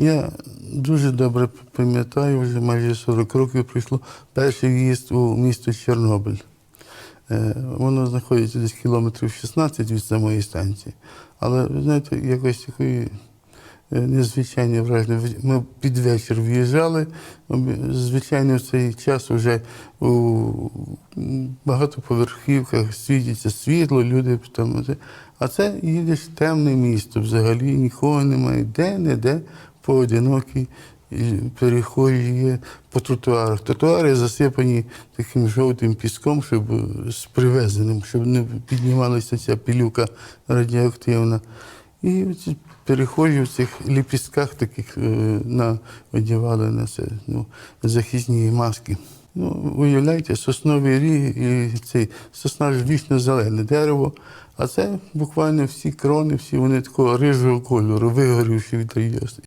Я дуже добре пам'ятаю, вже майже 40 років пройшло перший в'їзд у місто Чорнобиль. Е, Воно знаходиться десь кілометрів 16 від самої станції. Але, ви знаєте, якось такої е, незвичайне враження. Ми під вечір в'їжджали. Звичайно, в цей час вже у багатоповерхівках світиться світло, люди там. А це їдеш темне місто, взагалі нікого немає. Де-не-де поодинокі і перехожі є по тротуарах. Тротуари засипані таким жовтим піском, щоб з привезеним, щоб не піднімалася ця пилюка радіоактивна. І ці перехожі в цих ліпістках таких е, на, одягали на це ну, захисні маски. Ну, уявляєте, сосновий ріг і цей сосна ж вічно зелене дерево, а це буквально всі крони, всі вони такого рижого кольору, вигорівши від радіації.